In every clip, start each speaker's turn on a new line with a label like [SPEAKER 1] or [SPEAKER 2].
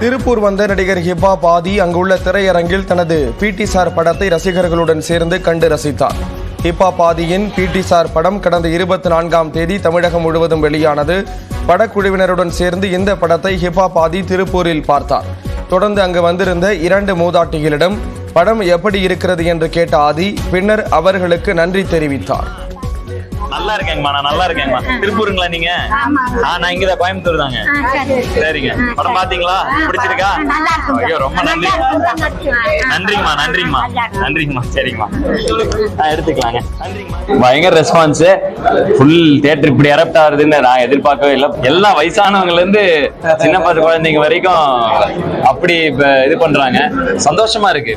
[SPEAKER 1] திருப்பூர் வந்த நடிகர் ஹிபா பாதி அங்குள்ள திரையரங்கில் தனது பிடி சார் படத்தை ரசிகர்களுடன் சேர்ந்து கண்டு ரசித்தார். ஹிபா பாதியின் பிடி சார் படம் கடந்த இருபத்தி நான்காம் தேதி தமிழகம் முழுவதும் வெளியானது. படக்குழுவினருடன் சேர்ந்து இந்த படத்தை ஹிபா பாதி திருப்பூரில் பார்த்தார். தொடர்ந்து அங்கு வந்திருந்த இரண்டு மூதாட்டிகளிடம் படம் எப்படி இருக்கிறது? என்று கேட்ட ஆதி பின்னர் அவர்களுக்கு நன்றி தெரிவித்தார்.
[SPEAKER 2] நல்லா இருக்கேங்கம்மா நான் நல்லா இருக்கேங்கம்மா. திருப்பூருங்களா நீங்க? நான் இங்கதான் கோயம்புத்தூர் தாங்க. சரிங்க. படம் பாத்தீங்களா? பிடிச்சிருக்கா? ஐயோ ரொம்ப நன்றி. நன்றிங்கம்மா நன்றிங்கம்மா. நன்றிங்கம்மா. சரிங்கம்மா. எடுத்துக்கலாங்க. பயங்கர response full theatre erupt erupt ஆகுதுன்னு நான் எதிர்பார்க்கவே இல்லை. எல்லா வயசானவங்கல இருந்து சின்ன பசங்க குழந்தைங்க வரைக்கும் அப்படி இது பண்றாங்க. சந்தோஷமா இருக்கு.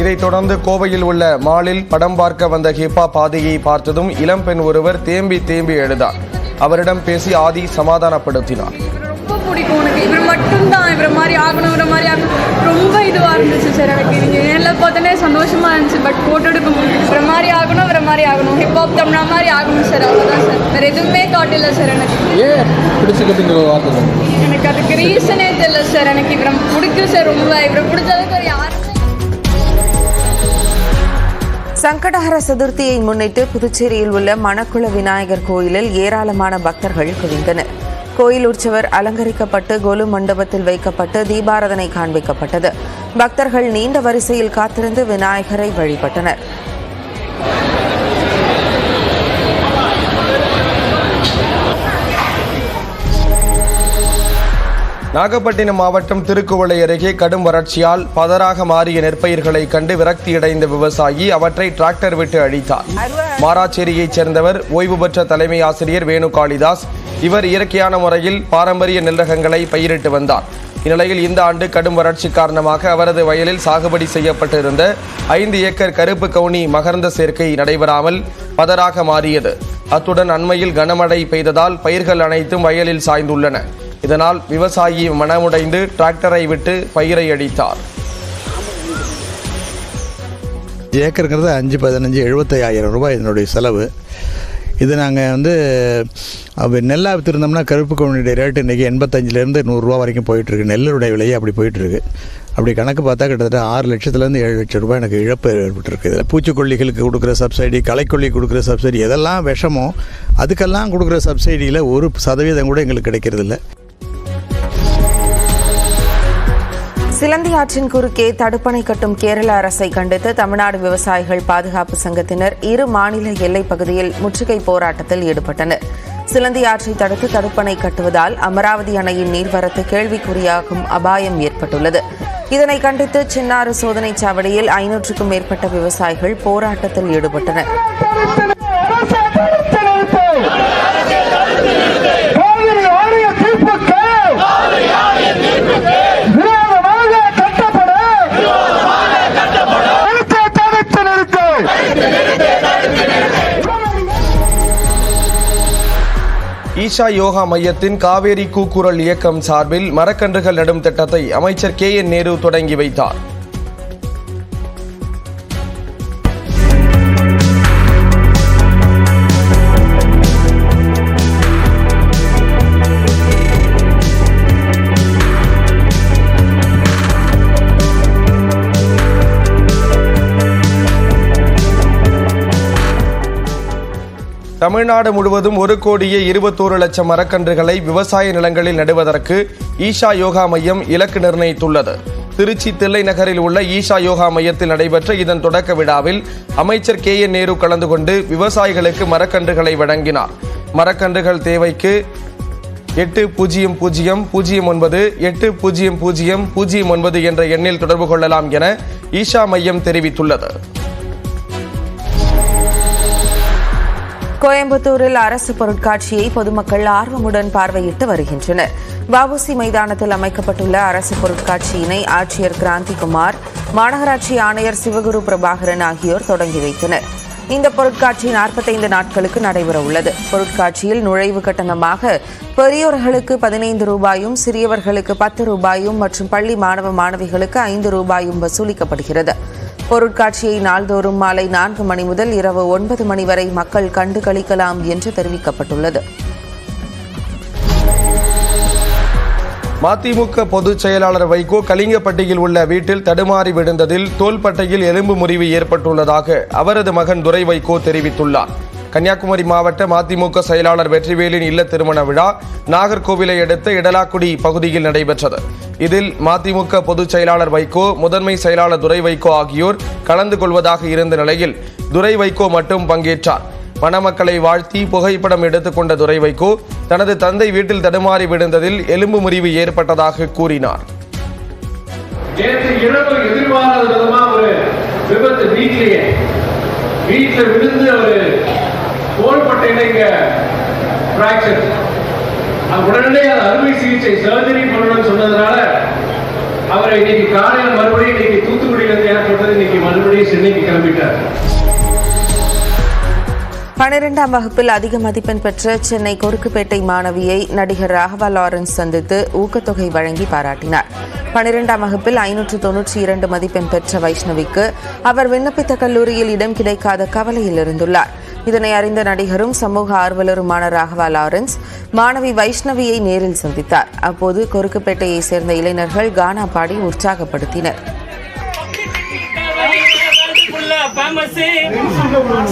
[SPEAKER 1] இதைத் தொடர்ந்து கோவையில் உள்ள மாலில் படம் பார்க்க வந்த ஹிப்பா பாதியை பார்த்ததும் இளம்பெண் ஒருவர் தேம்பி தேம்பி எழுதார் அவரிடம் பேசி ஆதி சமாதானப்படுத்தினார்.
[SPEAKER 3] ரொம்ப பிடிக்கும் எனக்கு இவர் மட்டும்தான். இவரை மாதிரி ஆகணும் இவரை மாதிரி ஆகணும். ரொம்ப இதுவாக இருந்துச்சு சார் எனக்கு. நீங்கள் நேரில் பார்த்தோன்னே சந்தோஷமாக இருந்துச்சு. பட் ஃபோட்டோ எடுக்க முடியும் இவரை மாதிரி ஆகணும் இவரை மாதிரி ஆகணும். ஹிப்ஹாப் தமிழா மாதிரி ஆகணும் சார் அவ்வளோதான் சார் வேறு எதுவுமே இல்லை சார் எனக்கு.
[SPEAKER 4] ஏன் வார்த்தை சொல்லுங்க.
[SPEAKER 3] எனக்கு அதுக்கு ரீசனே தெரியல சார் எனக்கு இவரை பிடிக்கும் சார் ரொம்ப. இவரை பிடிச்சதுக்கு ஒரு யார்
[SPEAKER 5] சங்கடஹர சதுர்த்தியை முன்னிட்டு புதுச்சேரியில் உள்ள மணக்குள விநாயகர் கோயிலில் ஏராளமான பக்தர்கள் குவிந்தனர். கோயில் உற்சவர் அலங்கரிக்கப்பட்டு கொலு மண்டபத்தில் வைக்கப்பட்டு தீபாரதனை காண்பிக்கப்பட்டது. பக்தர்கள் நீண்ட வரிசையில் காத்திருந்து விநாயகரை வழிபட்டனர்.
[SPEAKER 1] நாகப்பட்டினம் மாவட்டம் திருக்குவளை அருகே கடும் வறட்சியால் பதராக மாறிய நெற்பயிர்களை கண்டு விரக்தியடைந்த விவசாயி அவற்றை டிராக்டர் விட்டு அழித்தார். மாராச்சேரியைச் சேர்ந்தவர் ஓய்வு பெற்ற தலைமை ஆசிரியர் வேணு காளிதாஸ் இவர் இயற்கையான முறையில் பாரம்பரிய நெல் ரகங்களை பயிரிட்டு வந்தார். இந்நிலையில் இந்த ஆண்டு கடும் வறட்சி காரணமாக அவரது வயலில் சாகுபடி செய்யப்பட்டிருந்த ஐந்து ஏக்கர் கருப்பு கவுனி மகர்ந்த சேர்க்கை நடைபெறாமல் பதராக மாறியது. அத்துடன் அண்மையில் கனமழை பெய்ததால் பயிர்கள் அனைத்தும் வயலில் சாய்ந்துள்ளன. இதனால் விவசாயி மனமுடைந்து டிராக்டரை விட்டு பயிரை அடித்தார்.
[SPEAKER 4] ஏக்கருங்கிறது அஞ்சு பதினஞ்சு எழுபத்தையாயிரம் ரூபாய் இதனுடைய செலவு. இது நாங்கள் வந்து நெல்லாக விற்றுருந்தோம்னா கருப்பு கவுனியுடைய ரேட்டு இன்றைக்கி எண்பத்தஞ்சிலேருந்து நூறுரூவா வரைக்கும் போயிட்டுருக்கு. நெல்லுடைய விலையே அப்படி போயிட்டுருக்கு. அப்படி கணக்கு பார்த்தா கிட்டத்தட்ட ஆறு லட்சத்துலேருந்து ஏழு லட்சம் ரூபாய் எனக்கு இழப்பு ஏற்பட்டிருக்கு. இதில் பூச்சிக்கொல்லிகளுக்கு கொடுக்குற சப்சிடி களைக்கொல்லி கொடுக்குற சப்சிடி எதெல்லாம் விஷமோ அதுக்கெல்லாம் கொடுக்குற சப்சிடியில் ஒரு சதவீதம் கூட எங்களுக்கு கிடைக்கிறதில்ல.
[SPEAKER 5] சிலந்தி ஆற்றின் குறுக்கே தடுப்பணை கட்டும் கேரள அரசை கண்டித்து தமிழ்நாடு விவசாயிகள் பாதுகாப்பு சங்கத்தினர் இரு மாநில எல்லைப் பகுதியில் முற்றுகை போராட்டத்தில் ஈடுபட்டனர். சிலந்தி ஆற்றை தடுத்து தடுப்பணை கட்டுவதால் அமராவதி அணையின் நீர்வரத்து கேள்விக்குறியாகும் அபாயம் ஏற்பட்டுள்ளது. இதனை கண்டித்து சின்னாறு சோதனைச் சாவடியில் ஐநூற்றுக்கும் மேற்பட்ட விவசாயிகள் போராட்டத்தில் ஈடுபட்டனர்.
[SPEAKER 1] ஈஷா யோகா மையத்தின் காவேரி கூக்குரல் இயக்கம் சார்பில் மரக்கன்றுகள் நடும் திட்டத்தை அமைச்சர் கே என் நேரு தொடங்கி வைத்தார். தமிழ்நாடு முழுவதும் ஒரு கோடியே இருபத்தோரு லட்சம் மரக்கன்றுகளை விவசாய நிலங்களில் நடுவதற்கு ஈஷா யோகா மையம் இலக்கு நிர்ணயித்துள்ளது. திருச்சி தில்லை நகரில் உள்ள ஈஷா யோகா மையத்தில் நடைபெற்ற இதன் தொடக்க விழாவில் அமைச்சர் கே என் நேரு கலந்து கொண்டு விவசாயிகளுக்கு மரக்கன்றுகளை வழங்கினார். மரக்கன்றுகள் தேவைக்கு எட்டு பூஜ்ஜியம் பூஜ்ஜியம் பூஜ்ஜியம் ஒன்பது எட்டு பூஜ்ஜியம் பூஜ்ஜியம் பூஜ்ஜியம் ஒன்பது என்ற எண்ணில் தொடர்பு கொள்ளலாம் என ஈஷா மையம் தெரிவித்துள்ளது.
[SPEAKER 5] கோயம்புத்தூரில் அரசு பொருட்காட்சியை பொதுமக்கள் ஆர்வமுடன் பார்வையிட்டு வருகின்றனர். வஉசி மைதானத்தில் அமைக்கப்பட்டுள்ள அரசு பொருட்காட்சியினை ஆட்சியர் கிராந்திகுமார் மாநகராட்சி ஆணையர் சிவகுரு பிரபாகரன் ஆகியோர் தொடங்கி வைத்தனர். இந்த பொருட்காட்சி நாற்பத்தைந்து நாட்களுக்கு நடைபெற உள்ளது. பொருட்காட்சியில் நுழைவு கட்டணமாக பெரியோர்களுக்கு பதினைந்து ரூபாயும் சிறியவர்களுக்கு பத்து ரூபாயும் மற்றும் பள்ளி மாணவ மாணவிகளுக்கு ஐந்து ரூபாயும் வசூலிக்கப்படுகிறது. பொருட்காட்சியை நாள்தோறும் மாலை நான்கு மணி முதல் இரவு ஒன்பது மணி வரை மக்கள் கண்டு கழிக்கலாம் என்று தெரிவிக்கப்பட்டுள்ளது.
[SPEAKER 1] மதிமுக பொதுச் செயலாளர் வைகோ கலிங்கப்பட்டியில் உள்ள வீட்டில் தடுமாறி விழுந்ததில் தோள்பட்டையில் எலும்பு முறிவு ஏற்பட்டுள்ளதாக அவரது மகன் துரை வைகோ தெரிவித்துள்ளார். கன்னியாகுமரி மாவட்ட மதிமுக செயலாளர் வெற்றிவேலின் இல்ல திருமண விழா நாகர்கோவிலை அடுத்த இடலாக்குடி பகுதியில் நடைபெற்றது. இதில் மதிமுக பொதுச் செயலாளர் வைகோ முதன்மை செயலாளர் துரை வைகோ ஆகியோர் கலந்து கொள்வதாக இருந்த நிலையில் துரை வைகோ மட்டும் பங்கேற்றார். மணமக்களை வாழ்த்தி புகைப்படம் எடுத்துக்கொண்ட துரை வைகோ தனது தந்தை வீட்டில் தடுமாறி விழுந்ததில் எலும்பு முறிவு ஏற்பட்டதாக கூறினார்.
[SPEAKER 6] நேற்று இரவு எதிர்பாராத விதமா ஒரு விபத்து வீட்டிலேயே. வீட்டில் விழுந்து அவர் தோள்பட்டையில இங்க பிராக்சர் அது உடனடியே அது அறுவை சிகிச்சை சர்ஜரி பண்ணணும்னு சொன்னதுனால அவரை இன்னைக்கு காலையில் மறுபடியும் இன்னைக்கு தூத்துக்குடியில இருந்து ஏற்பட்டது. இன்னைக்கு மறுபடியும் சென்னைக்கு கிளம்பிட்டார்.
[SPEAKER 5] பனிரெண்டாம் வகுப்பில் அதிக மதிப்பெண் பெற்ற சென்னை கொருக்குப்பேட்டை மாணவியை நடிகர் ராகவா லாரன்ஸ் சந்தித்து ஊக்கத்தொகை வழங்கி பாராட்டினார். பனிரெண்டாம் வகுப்பில் ஐநூற்று தொன்னூற்றி இரண்டு மதிப்பெண் பெற்ற வைஷ்ணவிக்கு அவர் விண்ணப்பித்த கல்லூரியில் இடம் கிடைக்காத கவலையில் இருந்துள்ளார். இதனை அறிந்த நடிகரும் சமூக ஆர்வலருமான ராகவா லாரன்ஸ் மாணவி வைஷ்ணவியை நேரில் சந்தித்தார். அப்போது கொருக்குப்பேட்டையை சேர்ந்த இளைஞர்கள் கானா பாடி உற்சாகப்படுத்தினர்.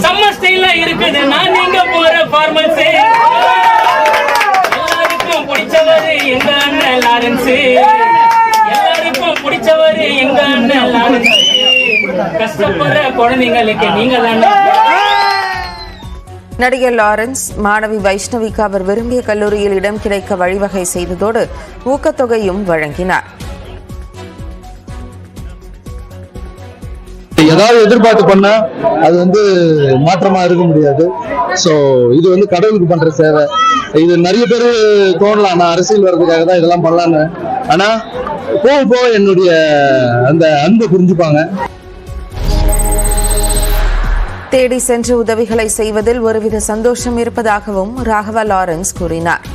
[SPEAKER 7] சம்மர் இருக்குது நான் நீங்க போற பார்மன்ஸ் எல்லாருக்கும் பிடிச்சவரு எங்க அண்ணன் லாரன்ஸ். எல்லாருக்கும் பிடிச்சவரு எங்க அண்ணன் லாரன்ஸ். கஷ்டப்படுற குழந்தைங்களுக்கு நீங்க தானே
[SPEAKER 5] நடிகர் லாரன்ஸ் மாணவி வைஷ்ணவிக்கு அவர் விரும்பிய கல்லூரியில் இடம் கிடைக்க வழிவகை செய்ததோடு ஊக்கத்தொகையும் வழங்கினார்.
[SPEAKER 8] ஏதாவது எதிர்பார்த்து பண்ணா அது வந்து மாற்றமா இருக்க முடியாது. ஸோ இது வந்து கடவுளுக்கு பண்ற சேவை. இது நிறைய பேர் தோணலாம். நான் அரசியல் வர்றதுக்காக தான் இதெல்லாம் பண்ணலான்னு ஆனா போக போக என்னுடைய அந்த அன்பை புரிஞ்சுப்பாங்க.
[SPEAKER 5] தேடி சென்று உதவிகளை செய்வதில் ஒருவித சந்தோஷம் இருப்பதாகவும் ராகவா லாரன்ஸ் கூறினார்.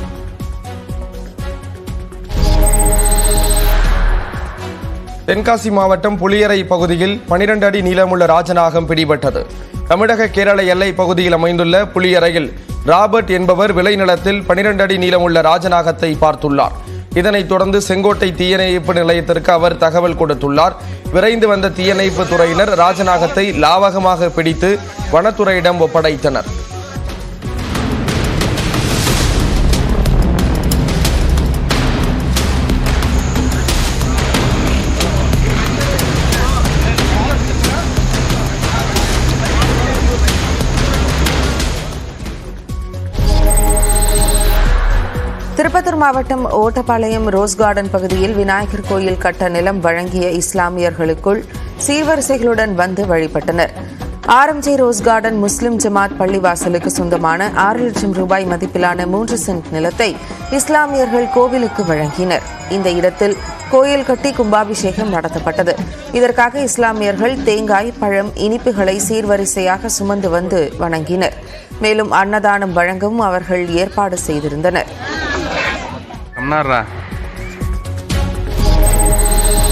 [SPEAKER 1] தென்காசி மாவட்டம் புளியரை பகுதியில் 12 அடி நீளமுள்ள ராஜநாகம் பிடிபட்டது. தமிழக கேரள எல்லை பகுதியில் அமைந்துள்ள புளியரையில் ராபர்ட் என்பவர் விளைநிலத்தில் 12 அடி நீளமுள்ள ராஜநாகத்தை பார்த்துள்ளார். இதனைத் தொடர்ந்து செங்கோட்டை தீயணைப்பு நிலையத்திற்கு அவர் தகவல் கொடுத்துள்ளார். விரைந்து வந்த தீயணைப்பு துறையினர் ராஜநாகத்தை லாவகமாக பிடித்து வனத்துறையிடம் ஒப்படைத்தனர்.
[SPEAKER 5] வேலூர் மாவட்டம் ஓட்டப்பாளையம் ரோஸ் கார்டன் பகுதியில் விநாயகர் கோயில் கட்ட நிலம் வழங்கிய இஸ்லாமியர்களுக்குள் சீர்வரிசைகளுடன் வந்து வழிபட்டனர். ஆர்எம்ஜே ரோஸ் கார்டன் முஸ்லிம் ஜமாத் பள்ளிவாசலுக்கு சொந்தமான ஆறு லட்சம் ரூபாய் மதிப்பிலான மூன்று சென்ட் நிலத்தை இஸ்லாமியர்கள் கோவிலுக்கு வழங்கினர். இந்த இடத்தில் கோயில் கட்டி கும்பாபிஷேகம் நடத்தப்பட்டது. இதற்காக இஸ்லாமியர்கள் தேங்காய் பழம் இனிப்புகளை சீர்வரிசையாக சுமந்து வந்து வணங்கினர். மேலும் அன்னதானம் வழங்கவும் அவர்கள் ஏற்பாடு செய்திருந்தனர்.
[SPEAKER 9] narra.